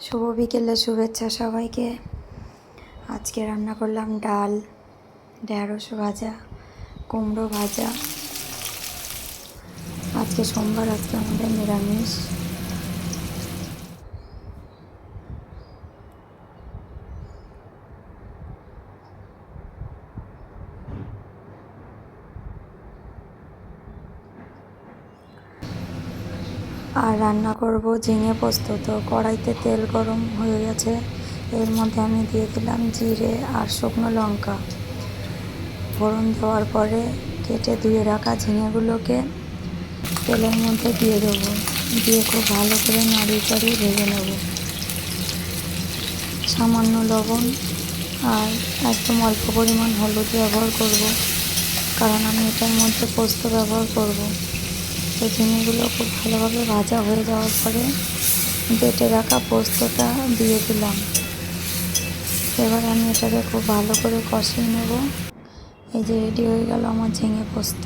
শুভ বিকেলে শুভেচ্ছা সবাইকে। আজকে রান্না করলাম ডাল ঢ্যাঁড়স ভাজা, কুমড়ো ভাজা। আজকে সোমবার, আজকে আমাদের নিরামিষ। আর রান্না করব ঝিঙে পোস্ত। তো কড়াইতে তেল গরম হয়ে গেছে। এর মধ্যে আমি দিয়ে দিলাম জিরে আর শুকনো লঙ্কা। ফোড়ন দেওয়ার পরে কেটে ধুয়ে রাখা ঝিঙেগুলোকে তেলের মধ্যে দিয়ে দেবো। দিয়ে খুব ভালো করে নাড়িয়ে চাড়িয়ে ভেজে নেব। সামান্য লবণ আর একদম অল্প পরিমাণ হলুদ ব্যবহার করব। কারণ আমি এটার মধ্যে পোস্ত ব্যবহার করব। তো চিনিগুলো খুব ভালোভাবে ভাজা হয়ে যাওয়ার পরে বেটে রাখা পোস্তটা দিয়ে দিলাম। এবার আমি এটাকে খুব ভালো করে কষিয়ে নেব। এই যে রেডি হয়ে গেল আমার ঝিঙে পোস্ত।